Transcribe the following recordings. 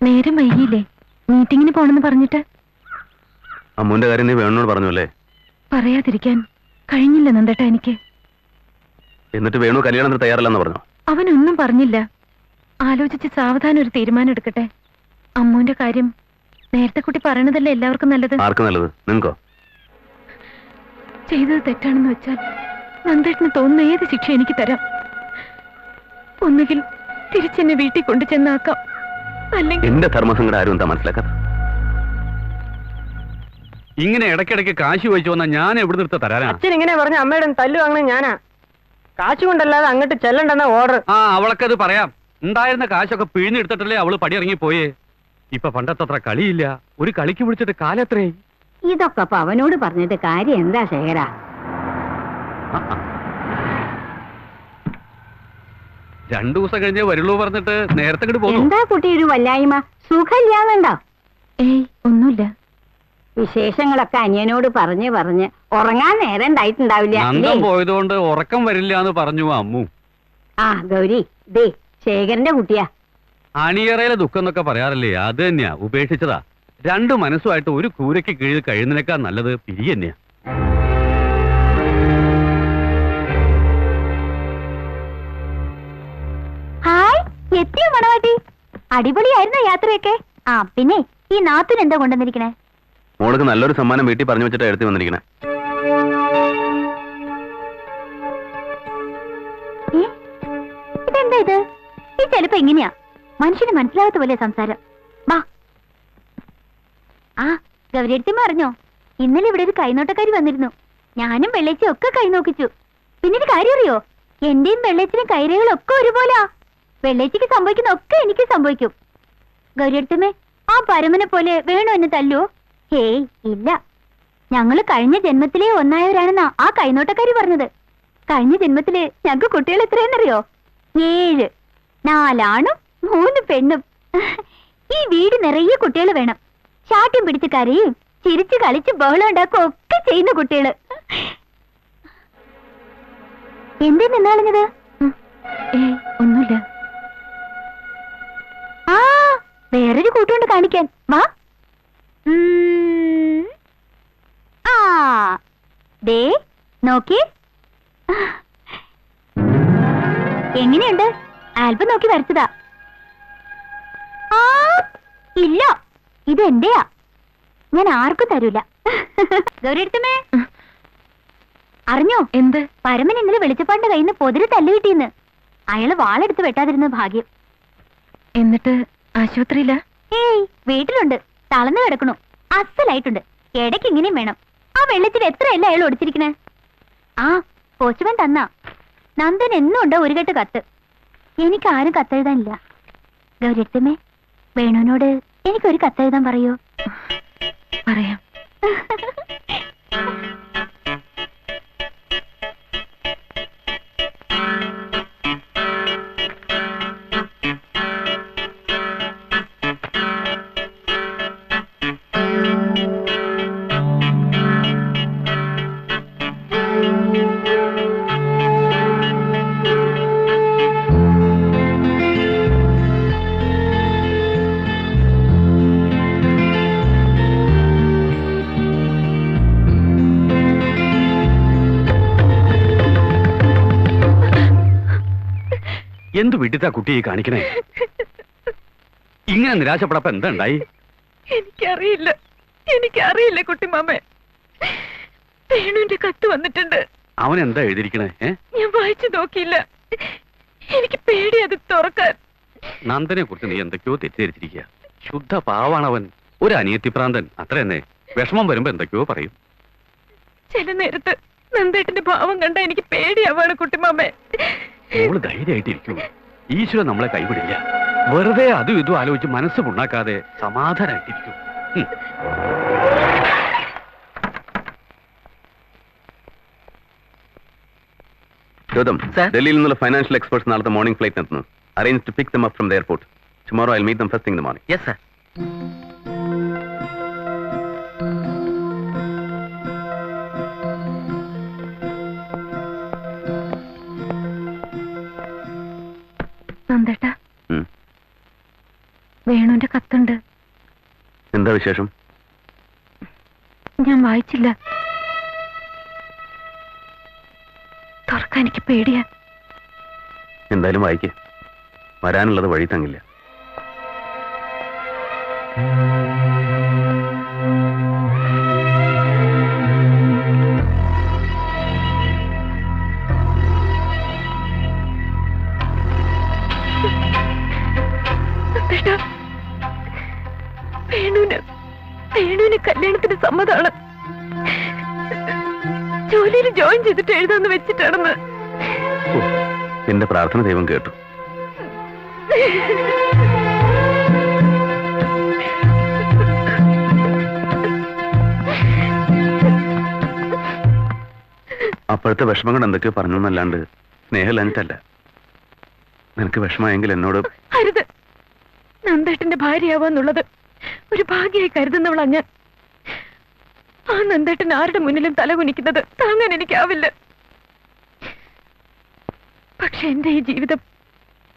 നേരം വൈകിയില്ലേ? മീറ്റിങ്ങിന് പോണെന്ന് പറഞ്ഞിട്ട്? അമ്മുവിന്റെ കാര്യം നീ വേണുനോട് പറഞ്ഞു അല്ലേ? പറയാതിരിക്കാൻ കഴിഞ്ഞില്ല നന്ദേട്ട എനിക്ക്. എന്നിട്ട് വേണു കല്യാണത്തിന് തയ്യാറല്ലെന്ന് പറഞ്ഞു? അവനൊന്നും പറഞ്ഞില്ല. ആലോചിച്ച് സാവധാനം ഒരു തീരുമാനം എടുക്കട്ടെ. അമ്മുവിന്റെ കാര്യം നേരത്തെ കുട്ടി പറയണതല്ലേ എല്ലാവർക്കും നല്ലത്? ആർക്ക് നല്ലത്? നിങ്ങൾക്കോ ചെയ്തത് തെറ്റാണെന്ന് വെച്ചാൽ നന്ദേട്ടന് തോന്നുന്ന ഏത് ശിക്ഷ എനിക്ക് തരാം. ഒന്നുകിൽ തിരിച്ചെന്നെ വീട്ടിൽ കൊണ്ടു ചെന്നാക്കാം എന്റെ ധർമ്മസങ്കടം ആരും എന്താ മനസ്സിലാക്കാത്ത ഇങ്ങനെ ഇടയ്ക്കിടയ്ക്ക് കാശ് ചോദിച്ചു വന്നാൽ ഞാൻ എവിടെ നിർത്ത തരാനാ? അച്ഛൻ ഇങ്ങനെ പറഞ്ഞ അമ്മയുടെ തല്ലു വാങ്ങണ ഞാനാ. കാശ് കൊണ്ടല്ലാതെ അങ്ങോട്ട് ചെല്ലണ്ടെന്ന ഓർഡർ ആ അവളൊക്കത് പറയാം. ഉണ്ടായിരുന്ന കാശൊക്കെ പിഴിഞ്ഞെടുത്തിട്ടല്ലേ അവൾ പടിയിറങ്ങി പോയേ ഇപ്പൊ പണ്ടത്തത്ര കളിയില്ല. ഒരു കളിക്ക് വിളിച്ചിട്ട് കാലത്രേ ഇതൊക്കെ അപ്പൊ അവനോട് പറഞ്ഞിട്ട് കാര്യം എന്താ ശേഖര? രണ്ടു ദിവസം കഴിഞ്ഞേ വരുള്ളൂ പറഞ്ഞിട്ട് നേരത്തെ ഇങ്ങോട്ട് എന്താ കുട്ടി ഒരു വല്ലായ്മ? സുഖമില്ലാന്നുണ്ടോ? ഏയ് ഒന്നുമില്ല. വിശേഷങ്ങളൊക്കെ അനിയനോട് പറഞ്ഞ് പറഞ്ഞ് ഉറങ്ങാൻ നേരം ഉണ്ടായിട്ടുണ്ടാവില്ല നന്ദം പോയതുകൊണ്ട് ഉറക്കം വരില്ല എന്ന് പറഞ്ഞു അമ്മു. ആ ഗൗരി ദേ ശേഖരന്റെ കുട്ടിയാ. അണിയറയിലെ ദുഃഖം എന്നൊക്കെ പറയാറില്ലേ? അത് തന്നെയാ. ഉപേക്ഷിച്ചതാ. രണ്ടു മനസ്സുമായിട്ട് ഒരു കൂരയ്ക്ക് കീഴിൽ കഴിയുന്നതിനേക്കാൾ നല്ലത് പിരി തന്നെയാ. അടിപൊളിയായിരുന്നോ യാത്രയൊക്കെ? ആ പിന്നെ ഈ നാത്തിന് എന്താ കൊണ്ടുവന്നിരിക്കണേ? മോൾക്ക് നല്ലൊരു സമ്മാനം വീട്ടിൽ പറഞ്ഞു വെച്ചിട്ട് എടുത്തു വന്നിരിക്കണേ? ഇതെന്താ ഇത്? ഈ ചെലപ്പോ എങ്ങനെയാ? മനുഷ്യന് മനസ്സിലാവാത്ത പോലെ സംസാരം. വാ. ആ ഗൗരിയടുത്തമ്മ അറിഞ്ഞോ ഇന്നലെ ഇവിടെ ഒരു കൈനോട്ടക്കാരി വന്നിരുന്നു. ഞാനും വെള്ളേച്ചും ഒക്കെ കൈ നോക്കിച്ചു. പിന്നെ ഒരു കാര്യം അറിയോ എന്റെയും വെള്ളേച്ചിനും കൈരേകളൊക്കെ ഒരുപോലാ. വെള്ളേച്ചിക്ക് സംഭവിക്കുന്ന ഒക്കെ എനിക്ക് സംഭവിക്കും. ഗൗരിയടുത്തമ്മേ ആ പരമനെ പോലെ വേണോ എന്നെ തല്ലുവോ? ഹേയ് ഇല്ല. ഞങ്ങൾ കഴിഞ്ഞ ജന്മത്തിലെ ഒന്നായവരാണെന്നാ ആ കൈനോട്ടക്കാരി പറഞ്ഞത്. കഴിഞ്ഞ ജന്മത്തിൽ ഞങ്ങൾക്ക് കുട്ടികൾ എത്രയെന്നറിയോ ഏഴ്. നാലാണും മൂന്ന് പെണ്ണും. ഈ വീട് നിറയെ കുട്ടികൾ വേണം. ചാട്ടം പിടിച്ച് കരയും ചിരിച്ച് കളിച്ച് ബഹളം ഉണ്ടാക്കുക ഒക്കെ ചെയ്യുന്ന കുട്ടികൾ. എന്തേ നിന്നാളിഞ്ഞത്? വേറൊരു കൂട്ടുകൊണ്ട് കാണിക്കാൻ. വാ. ആ. ദേ നോക്കി എങ്ങനെയുണ്ട്? ആൽബം നോക്കി വരച്ചതാ. ആ ഇല്ല. ഇത് എന്റെയാ. ഞാൻ ആർക്കും തരൂല. ഗൗരിയടുത്തമ്മേ. അറിഞ്ഞോ? എന്ത്? പരമൻ ഇന്നലെ വെളിച്ചപ്പാടിന്റെ കയ്യിൽ നിന്ന് പൊതിര് തല്ലു കിട്ടിയെന്ന്. അയാൾ വാളെടുത്ത് വെട്ടാതിരുന്ന ഭാഗ്യം. എന്നിട്ട് ആശുപത്രിയില? ഏയ് വീട്ടിലുണ്ട്. തളർന്നു കിടക്കണു അസലായിട്ടുണ്ട്. ഇടയ്ക്ക് ഇങ്ങനെയും വേണം. ആ വെള്ളത്തിൽ എത്രയല്ല അയാൾ ഒടിച്ചിരിക്കണേ ആ പോസ്റ്റ്മാൻ തന്ന. നന്ദൻ എന്നും ഉണ്ടോ ഒരു കെട്ട് കത്ത്. എനിക്ക് ആരും കത്തെഴുതാനില്ല. ഗൗരിയത്തമ്മേ വേണുവിനോട് എനിക്കൊരു കത്തെഴുതാൻ പറയോ? പറയാം. എന്ത് വിട്ടിത്താ കുട്ടി ഈ കാണിക്കണേ? ഇങ്ങനെ നിരാശപ്പെടപ്പ എന്തായി എനിക്കറിയില്ല. എനിക്കറിയില്ല കുട്ടിമാമേ. വേണുവിന്റെ കത്ത് വന്നിട്ടുണ്ട്. അവൻ എന്താ എഴുതിയിരിക്കണേ? ഞാൻ വായിച്ചു നോക്കിയില്ല. എനിക്ക് പേടി അത് തുറക്കാൻ. നന്ദനെ കുറിച്ച് നീ എന്തൊക്കെയോ തെറ്റിദ്ധരിച്ചിരിക്കുക. ശുദ്ധ പാവാണവൻ. ഒരു അനിയത്തിപ്രാന്തൻ. അത്ര തന്നെ. വിഷമം വരുമ്പോ എന്തൊക്കെയോ പറയും. ചില നേരത്ത് നന്ദേട്ടന്റെ ഭാവം കണ്ട എനിക്ക് പേടിയാവാണ് കുട്ടിമാമേ. മോൾ ധൈര്യമായിട്ടിരിക്കൂ. ഈശ്വരൻ നമ്മളെ കൈവിടില്ല. വെറുതെ അതും ഇതും ആലോചിച്ച് മനസ്സ് പുണ്ണാക്കാതെ സമാധാനമായിട്ടിരിക്കും. ഡൽഹിയിൽ നിന്നുള്ള ഫൈനാൻഷ്യൽ എക്സ്പെർട്സ് നാളത്തെ മോർണിംഗ് ഫ്ലൈറ്റ് എത്തുന്നു. Arrange to pick them up from the airport tomorrow I meet them first in the morning yes sir വേണുവിന്റെ കത്തുണ്ട്. എന്താ വിശേഷം? ഞാൻ വായിച്ചില്ല. തുറക്കാൻ എനിക്ക് പേടിയാ. എന്തായാലും വായിക്കേ. വരാനുള്ളത് വഴി തങ്ങില്ല. സമ്മതാണ് ജോലിയിൽ ജോയിൻ ചെയ്തിട്ട് എഴുതാന്ന് വെച്ചിട്ടാണെന്ന്. എന്റെ പ്രാർത്ഥന ദൈവം കേട്ടു. അപ്പോഴത്തെ വിഷമം കൊണ്ട് എന്തൊക്കെയോ പറഞ്ഞു എന്നല്ലാണ്ട് സ്നേഹമില്ലാഞ്ഞിട്ടല്ല നിനക്ക് വിഷമമെങ്കിൽ എന്നോട് അരുത്. നന്ദേട്ടന്റെ ഭാര്യയാവാന്നുള്ളത് ഒരു ഭാഗ്യമായി കരുതുന്നവളാ ഞാൻ. ആ നന്ദേട്ടൻ ആരുടെ മുന്നിലും തലകുനിക്കുന്നത് താങ്ങാൻ എനിക്കാവില്ല. പക്ഷെ എന്റെ ഈ ജീവിതം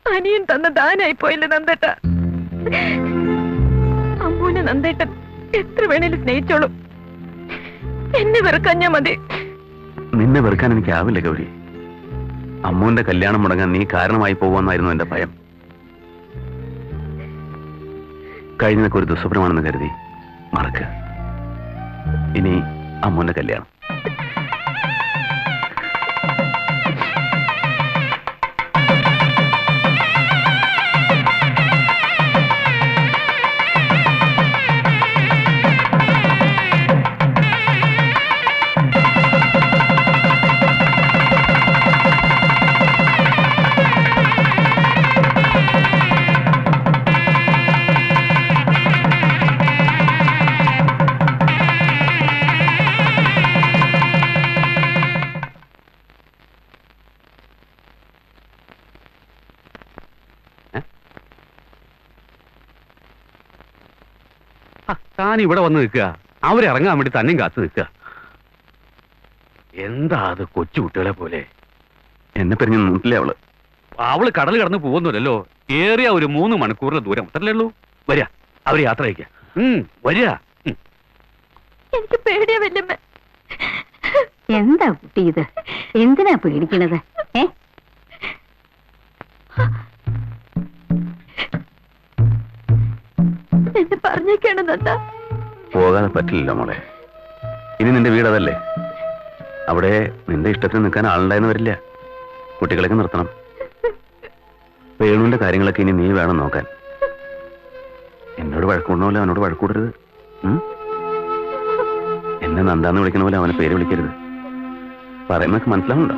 അനിയൻ തന്ന ദാനായി പോയില്ല നന്ദേട്ട? അമ്മൂനെ നന്ദേട്ടൻ എത്ര വേണേലും സ്നേഹിച്ചോളൂ. എന്നെ വെറുക്കാൻ ഞാൻ മതി. നിന്നെ വെറുക്കാൻ എനിക്കാവില്ല ഗൗരി. അമ്മൂന്റെ കല്യാണം മുടങ്ങാൻ നീ കാരണമായി പോകുമെന്നായിരുന്നു എന്റെ ഭയം. കഴിഞ്ഞതൊക്കെ ഒരു ദുസ്വപ്നമാണെന്ന് കരുതി മറക്ക്. ഇനി അമ്മുവിന്റെ കല്യാണം. താൻ ഇവിടെ വന്ന് നിൽക്കുക. അവരിറങ്ങാൻ വേണ്ടി തന്നെയും കാത്തു നിൽക്കുക. എന്താ അത് കൊച്ചു കുട്ടികളെ പോലെ? എന്നെ പെരിഞ്ഞ് നോട്ടില്ലേ അവൾ? അവൾ കടൽ കടന്ന് പോകുന്നില്ലല്ലോ. ഏറിയ ഒരു മൂന്ന് മണിക്കൂറിന്റെ ദൂരം. അത്രല്ലേ ഉള്ളൂ? വരിക. അവർ യാത്ര അയക്കുക ഉം വരിക. എനിക്ക് പേടിയാ എന്താ കുട്ടി ഇത്? എന്തിനാ പേടിക്കണത്? ഏ? എന്നെ പറഞ്ഞേക്കാണ് നന്ദ. പോകാതെ പറ്റില്ലല്ലോ മോളെ. ഇനി നിന്റെ വീടതല്ലേ അവിടെ നിന്റെ ഇഷ്ടത്തിന് നിൽക്കാൻ ആളുണ്ടായെന്ന് വരില്ല. കുട്ടികളൊക്കെ നിർത്തണം. വേണുവിന്റെ കാര്യങ്ങളൊക്കെ ഇനി നീ വേണം നോക്കാൻ. എന്നോട് വഴക്കൂടുന്ന അവനോട് വഴക്കൂടരുത്? എന്നെ നന്ദാന്ന് വിളിക്കണ പോലെ അവനെ പേര് വിളിക്കരുത്. പറയുന്നൊക്കെ മനസ്സിലാവുണ്ടോ?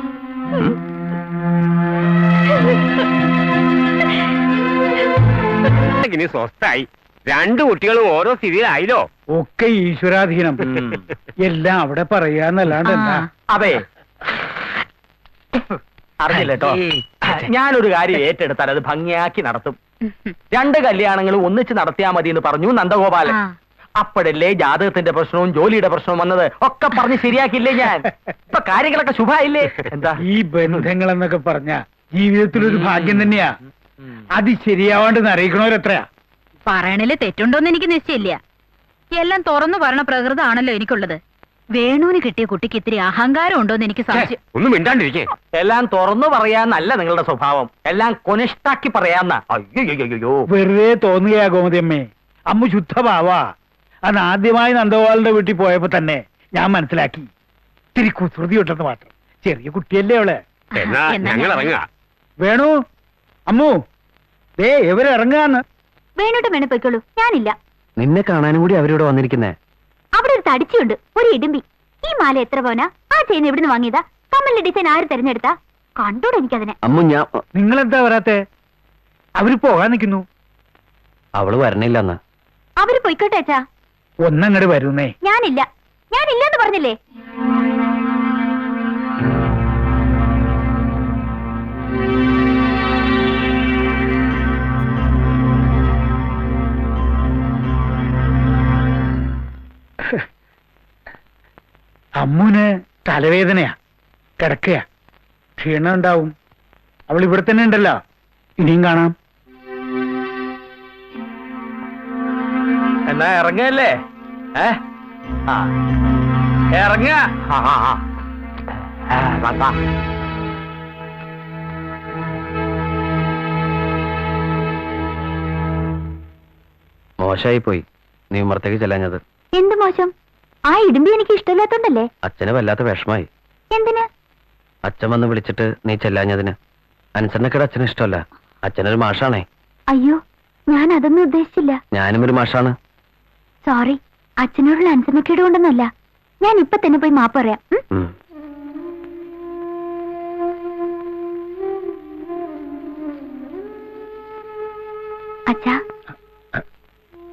ഇനി സ്വസ്ഥായി രണ്ടു കുട്ടികളും ഓരോ സ്ഥിതിയിലായില്ലോ. ഒക്കെ ഈശ്വരാധീനം. എല്ലാം അവിടെ പറയാന്നല്ലാണ്ട് അതെ. അറിഞ്ഞില്ലട്ടോ ഞാനൊരു കാര്യം ഏറ്റെടുത്താൽ അത് ഭംഗിയാക്കി നടത്തും. രണ്ട് കല്യാണങ്ങളും ഒന്നിച്ച് നടത്തിയാ മതി എന്ന് പറഞ്ഞു നന്ദഗോപാലൻ. അപ്പോഴല്ലേ ജാതകത്തിന്റെ പ്രശ്നവും ജോലിയുടെ പ്രശ്നവും വന്നത്. ഒക്കെ പറഞ്ഞ് ശരിയാക്കില്ലേ ഞാൻ? ഇപ്പൊ കാര്യങ്ങളൊക്കെ ശുഭായില്ലേ? എന്താ? ഈ ബന്ധങ്ങൾ എന്നൊക്കെ പറഞ്ഞ ജീവിതത്തിലൊരു ഭാഗ്യം തന്നെയാ. അത് ശരിയാവാണ്ട് അറിയിക്കണവരെത്രയാ പറയണിൽ തെറ്റുണ്ടോന്ന് എനിക്ക് നിശ്ചയില്ല എല്ലാം തുറന്നു പറയണ പ്രകൃതമാണല്ലോ എനിക്കുള്ളത്. വേണുവിന് കിട്ടിയ കുട്ടിക്ക് ഇത്തിരി അഹങ്കാരം ഉണ്ടോന്ന് എനിക്ക് സംശയം. ഒന്നും മിണ്ടാണ്ടിരിക്കേ. എല്ലാം തുറന്നു പറയാന്നല്ല നിങ്ങളുടെ സ്വഭാവം. എല്ലാം കൊനിഷ്ടാക്കി പറയാന്ന. അയ്യോ വെറുതെ തോന്നുകയാ ഗോമതിയമ്മേ അമ്മ. ശുദ്ധഭാവാ അന്ന് ആദ്യമായി നന്ദഗോപാലിന്റെ വീട്ടിൽ പോയപ്പോ തന്നെ ഞാൻ മനസ്സിലാക്കി. ഇത്തിരി കുസൃതി ഉണ്ടെന്ന് മാത്രം. ചെറിയ കുട്ടിയല്ലേ അവൾ. എന്നാ ഞങ്ങൾ ഇറങ്ങാം. വേണു അമ്മു ദേ ഇവരിറങ്ങാന്ന് വേണോട്ട് വേണേ പൊയ്ക്കോളൂ. ഞാനില്ല. നിന്നെ കാണാനും കൂടി അവരിവിടെ വന്നിരിക്കുന്നേ. അവിടെ ഒരു തടിച്ചുണ്ട്. ഒരു ഇടുമ്പി. ഈ മാല എത്ര പോനാ ആ ചെയിൻ എവിടുന്ന് വാങ്ങിയതാ? കമ്മലിന്റെ ഡിസൈൻ ആര് തെരഞ്ഞെടുത്താ? കണ്ടോടെ എനിക്കതിനെ. അമ്മു ഞാൻ നിങ്ങളെന്താ വരാത്തെ? അവർ പോകാൻ നിൽക്കുന്നു. അവൾ വരണില്ല അവർ പൊയ്ക്കോട്ടെ അച്ഛാ. ഒന്നങ്ങട് വരുന്നേ. ഞാനില്ല. ഞാനില്ലെന്ന് പറഞ്ഞില്ലേ? അമ്മുന് തലവേദനയാ. കിടക്കയാ. ക്ഷീണം ഉണ്ടാവും. അവൾ ഇവിടെ തന്നെ ഉണ്ടല്ലോ. ഇനിയും കാണാം. എന്നാ ഇറങ്ങല്ലേ? ഏ? ആ. ഇറങ്ങ. ആ ആ ആ. ആ, വാ, വാ. മോശമായി പോയി നീ ഉമ്മർത്തേക്ക് ചെല്ലാഞ്ഞത്. എന്ത് മോശം? ആ ഇടുമ്പി എനിക്ക് ഇഷ്ടമില്ലാത്തോണ്ടല്ലേ? അച്ഛന് വല്ലാത്ത വിഷമായി. എന്തിന്? അച്ഛൻ വന്ന് വിളിച്ചിട്ട് നീ ചെല്ലാഞ്ഞതിന്. അനുസരണക്കേട് അച്ഛന് ഇഷ്ടമല്ല. അച്ഛനൊരു മാഷാണേ. അയ്യോ ഞാൻ അതൊന്നും ഉദ്ദേശിച്ചില്ല. ഞാനും ഒരു മാഷാണ്. സോറി അച്ഛനോടുള്ള അനുസരണക്കേട് കൊണ്ടൊന്നല്ല ഞാൻ ഇപ്പൊ തന്നെ പോയി മാപ്പ് പറയാം? ഉം. അച്ഛാ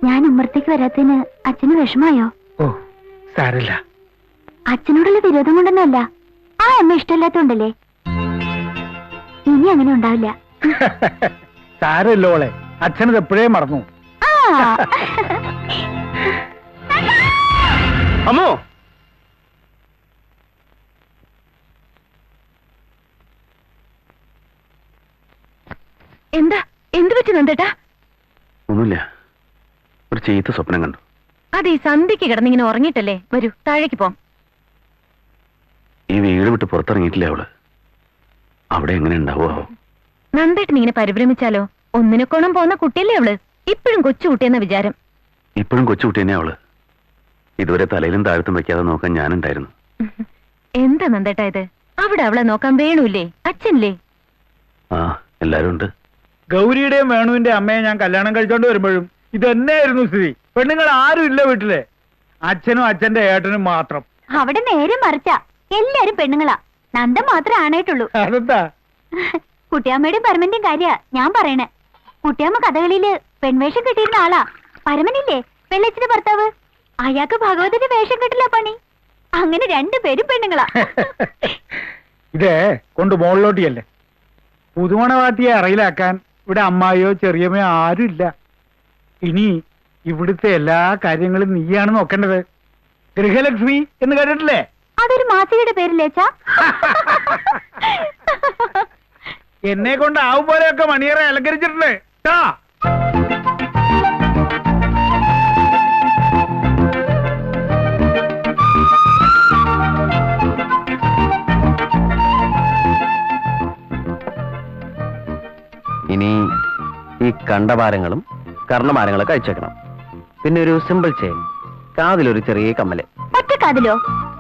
ഞാൻ ഉമ്മറത്തേക്ക് വരാത്തതിന് അച്ഛന് വിഷമായോ? ഓ സാരല്ല. അച്ഛനോടുള്ള വിരോധം കൊണ്ടൊന്നല്ല ആ അമ്മ ഇഷ്ടമില്ലാത്തോണ്ടല്ലേ? ഇനി അങ്ങനെ ഉണ്ടാവില്ല. സാരല്ലോ ഓളെ അച്ഛനത് എപ്പോഴേ മറന്നു. ആ. അമ്മോ. എന്താ? എന്ത് പറ്റി നന്ദേട്ടാ? ഒന്നുമില്ല. ഒരു ചീത്ത സ്വപ്നം കണ്ടു. അതെ സന്ധ്യക്ക് കിടന്നിങ്ങനെ ഉറങ്ങിയിട്ടല്ലേ? വരൂ താഴേക്ക് പോം ഈ വീട് വിട്ട് പുറത്തിറങ്ങിയിട്ടില്ല അവൾ? അവിടെ എങ്ങനെ ഉണ്ടാവോ നന്ദേട്ടൻ ഇങ്ങനെ പരിഭ്രമിച്ചാലോ? ഒന്നിനെ കോണം പോകുന്ന കുട്ടിയല്ലേ അവൾ? ഇപ്പോഴും കൊച്ചു കുട്ടിയെന്ന വിചാരം. ഇപ്പോഴും കൊച്ചുകുട്ടി തന്നെ അവൾ. ഇതുവരെ തലയിലും താഴത്തും വെക്കാതെ നോക്കാൻ ഞാനുണ്ടായിരുന്നു. എന്താ നന്ദേട്ടാ ഇത്? അവിടെ അവളെ നോക്കാൻ വേണൂല്ലേ? അച്ഛനില്ലേ? ആ എല്ലാരും ഉണ്ട്. ഗൗരിയുടെയും വേണുവിന്റെ അമ്മയെ ഞാൻ കല്യാണം കഴിച്ചോണ്ട് വരുമ്പോഴും ഇതെന്നെയായിരുന്നു സ്ത്രീ സ്ഥിതി. പെണ്ണുങ്ങൾ ആരും ഇല്ല വീട്ടിൽ. അച്ഛനും അച്ഛന്റെ ഏട്ടനും മാത്രം. അവിടെ നേരെ മറിച്ച എല്ലാരും പെണ്ണുങ്ങളാ. നന്ദൻ മാത്രമേ ആണായിട്ടുള്ളൂ. അതെന്താ? കുട്ടിയമ്മയുടെയും പരമന്റെയും കാര്യ ഞാൻ പറയണേ. കുട്ടിയമ്മ കഥകളിയിൽ പെൺവേഷം കിട്ടിയിരുന്ന ആളാ. പരമനില്ലേ? വെള്ളച്ചിന്റെ ഭർത്താവ്. അയാൾക്ക് ഭഗവതിന്റെ വേഷം കിട്ടില്ല പണി. അങ്ങനെ രണ്ടുപേരും പെണ്ണുങ്ങളാ. ഇതേ കൊണ്ട് മുകളിലോട്ടിയല്ലേ പുതുമണവാട്ടിയെ അറയിലാക്കാൻ ഇവിടെ അമ്മായിയോ ചെറിയമ്മയോ ആരും ഇല്ല ഇനി ഇവിടുത്തെ എല്ലാ കാര്യങ്ങളും നീയാണ് നോക്കേണ്ടത്. ഗൃഹലക്ഷ്മി എന്ന് കേട്ടിട്ടില്ലേ? അതൊരു മാസികയുടെ പേരില്ലേ എന്നെ കൊണ്ട് ആവും പോലെയൊക്കെ മണിയറെ അലങ്കരിച്ചിട്ടുണ്ട്. ട്ടാ. ഇനി ഈ കണ്ടഭാരങ്ങളും കർണഭാരങ്ങളൊക്കെ കഴിച്ചേക്കണം പിന്നെ ഒരു സിമ്പിൾ ചെയിൻ കാതിലൊരു ചെറിയ കമ്മൽ. ഒറ്റ കാതിലോ?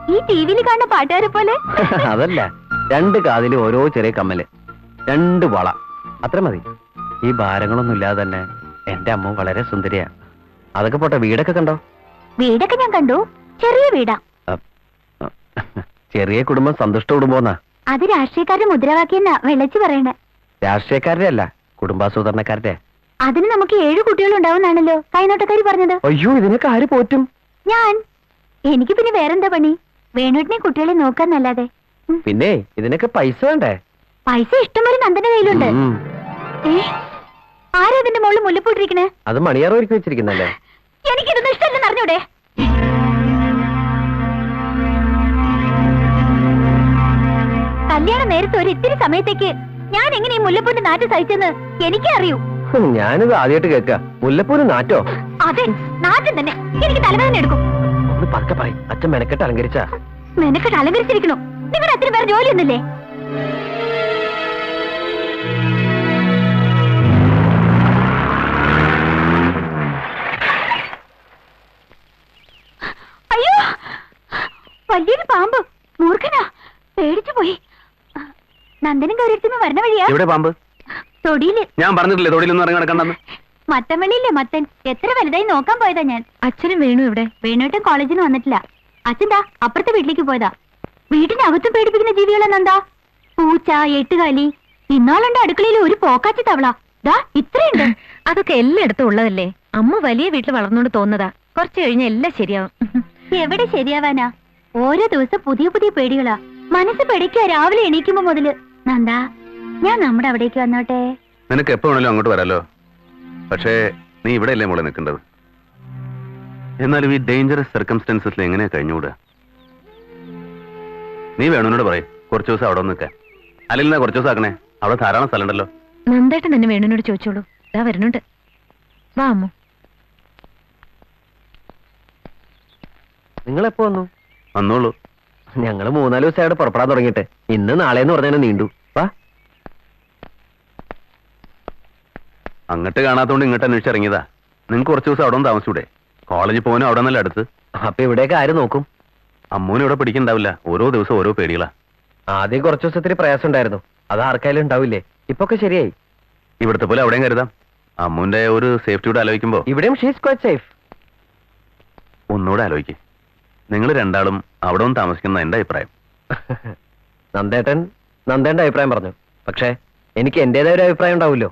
ഈ ടിവിയിൽ കാണുന്ന പാട്ടുകാരെ പോലെ? അതല്ല. രണ്ട് കാതിലും ഓരോ ചെറിയ കമ്മൽ. രണ്ട് വള. അത്ര മതി. ഈ ഭാരങ്ങളൊന്നും ഇല്ലാതെ തന്നെ എന്റെ അമ്മ വളരെ സുന്ദരിയാ. അതൊക്കെ പോട്ടെ വീടൊക്കെ കണ്ടോ? വീടൊക്കെ ഞാൻ കണ്ടു. ചെറിയ വീടാ. ചെറിയ കുടുംബം സന്തുഷ്ട കുടുംബമെന്നാ അത് രാഷ്ട്രീയക്കാരുടെ മുദ്രാവാക്യെന്നാ വെള്ളച്ചു പറയണേ. രാഷ്ട്രീയക്കാരുടെ അല്ല കുടുംബാസൂത്രണക്കാരുടെ. അതിന് നമുക്ക് ഏഴ് കുട്ടികൾ ഉണ്ടാവുന്നാണല്ലോ കൈനോട്ടക്കാരി പറഞ്ഞത്. അയ്യോ ഇതിനൊക്കെ ആര് പോറ്റും? ഞാൻ. എനിക്ക് പിന്നെ വേറെന്താ പണി? വേണുവിട്ടിനെ കുട്ടികളെ നോക്കാന്നല്ലാതെ. പിന്നെ ഇതിനൊക്കെ പൈസ വേണ്ടേ? പൈസ ഇഷ്ടംപോലെ നന്ദന്റെ കയ്യിലുണ്ട്. ഏ? ആരാ ഇതിന്റെ മുകളിൽ മുല്ലപ്പൂട്ടിരിക്കണേ? അത് മണിയാർ ഒരുക്കി വെച്ചിരിക്കുന്നല്ലേ? എനിക്കിതൊന്നും ഇഷ്ടമല്ലെന്ന് അറിഞ്ഞൂടെ? കല്യാണം നേരത്തെ ഒരു ഇത്തിരി സമയത്തേക്ക് ഞാൻ എങ്ങനെ ഈ മുല്ലപ്പൂന്റെ നാറ്റ് സഹിച്ചെന്ന് എനിക്കേ അറിയൂ ഹും, ഞാനിത് ആദ്യമായിട്ട് കേൾക്ക മുല്ലപ്പൂര് നാറ്റോ? അതെ നാറ്റം തന്നെ. എനിക്ക് തലവേദന എടുക്കും. ഒന്ന് പതുക്കെ പറയും അച്ഛൻ മെനക്കെട്ട് അലങ്കരിച്ച. മെനക്കെട്ട് അലങ്കരിച്ചിരിക്കണോ നിങ്ങളുടെ അത്ര വേറെ ജോലിയൊന്നുമില്ലേ? അയ്യോ വലിയൊരു പാമ്പ്. മൂർഖനാ. പേടിച്ചു പോയി. നന്ദനും ഗൗരവത്തിന് വരണ വഴിയാ? എവിടെ പാമ്പ്? തൊടിയിൽ. ഞാൻ പറഞ്ഞിട്ടില്ലേ തൊടിയിലൊന്നും ഇറങ്ങി നടക്കണ്ടെന്ന് മത്തൻ വെളിയില്ലേ മത്തൻ? എത്ര വലുതായി നോക്കാൻ പോയതാ ഞാൻ. അച്ഛനും വേണു ഇവിടെ. വേണുട്ടൻ കോളേജിന് വന്നിട്ടില്ല. അച്ഛൻതാ അപ്പുറത്തെ വീട്ടിലേക്ക് പോയതാ. വീട്ടിനകത്തും പേടിപ്പിക്കുന്ന ജീവികളെന്നെന്താ പൂച്ച എട്ടുകാലി. ഇന്നാളുണ്ട് അടുക്കളയിൽ ഒരു പോക്കാച്ചി തവള. ദാ ഇത്രയുണ്ട്. അതൊക്കെ എല്ലായിടത്തും ഉള്ളതല്ലേ? അമ്മ വലിയ വീട്ടിൽ വളർന്നോണ്ട് തോന്നതാ കുറച്ചു കഴിഞ്ഞാൽ എല്ലാം ശരിയാവും. എവിടെ ശരിയാവാനാ? ഓരോ ദിവസം പുതിയ പുതിയ പേടികളാ. മനസ്സ് പേടിക്കാ രാവിലെ എണീക്കുമ്പോ മുതൽ. നന്ദാ ഞാൻ നമ്മുടെ അവിടേക്ക് വന്നോട്ടെ. നിനക്ക് എപ്പോ വേണേലും അങ്ങോട്ട് വരാലോ. പക്ഷേ നീ ഇവിടെ അല്ലേ മോളെ നിൽക്കേണ്ടത്? എന്നാലും ഈ ഡേഞ്ചറസ് സർക്കംസ്റ്റൻസസിൽ എങ്ങനെയാ കഴിഞ്ഞുകൂടുക നീ വേണുനോട് പറയും കുറച്ച് ദിവസം അവിടെ നിൽക്കാൻ അല്ലെങ്കിൽ കുറച്ച് ദിവസം ആക്കണേ. അവിടെ ധാരാളം സ്ഥലമുണ്ടല്ലോ. നന്ദേട്ടൻ തന്നെ വേണുവിനോട് ചോദിച്ചോളൂ. ഇതാ വരുന്നുണ്ട്. വാ അമ്മു. നിങ്ങൾ എപ്പോ വന്നു? വന്നോളൂ. ഞങ്ങൾ മൂന്നാൽ ദിവസമായിട്ട് പുറപ്പെടാൻ തുടങ്ങിയിട്ട്. ഇന്ന് നാളെ എന്ന് പറഞ്ഞാൽ നീണ്ടു വാ അങ്ങോട്ട് കാണാത്തോണ്ട് ഇങ്ങോട്ട് അന്വേഷിച്ചിറങ്ങിയതാ നിങ്ങൾക്ക് കുറച്ച് ദിവസം അവിടെ ഒന്ന് താമസിച്ചൂടെ? കോളേജിൽ പോകാനും അവിടെ നല്ല അടുത്ത്? അപ്പൊ ഇവിടെയൊക്കെ ആര് നോക്കും? അമ്മൂനും ഇവിടെ പിടിക്കണ്ടാവില്ല. ഓരോ ദിവസം ഓരോ പേടികളാ. ആദ്യം കുറച്ച് ദിവസത്തിന് പ്രയാസം ഉണ്ടായിരുന്നു. അത് ആർക്കായാലും ഉണ്ടാവില്ലേ? ഇപ്പൊ ഒക്കെ ശരിയായി. ഇവിടുത്തെ പോലെ അവിടെയും കരുതാം. അമ്മൂന്റെ ഒരു സേഫ്റ്റിയോട് ആലോചിക്കുമ്പോ ഇവിടെയും ഷീസ് ക്വൈറ്റ് സേഫ് ഒന്നുകൂടെ ആലോചിക്കും. നിങ്ങൾ രണ്ടാളും അവിടെ ഒന്ന് താമസിക്കുന്ന എന്റെ അഭിപ്രായം. നന്ദേട്ടൻ നന്ദേന്റെ അഭിപ്രായം പറഞ്ഞു. പക്ഷേ എനിക്ക് എന്റേതായ ഒരു അഭിപ്രായം ഉണ്ടാവുമല്ലോ.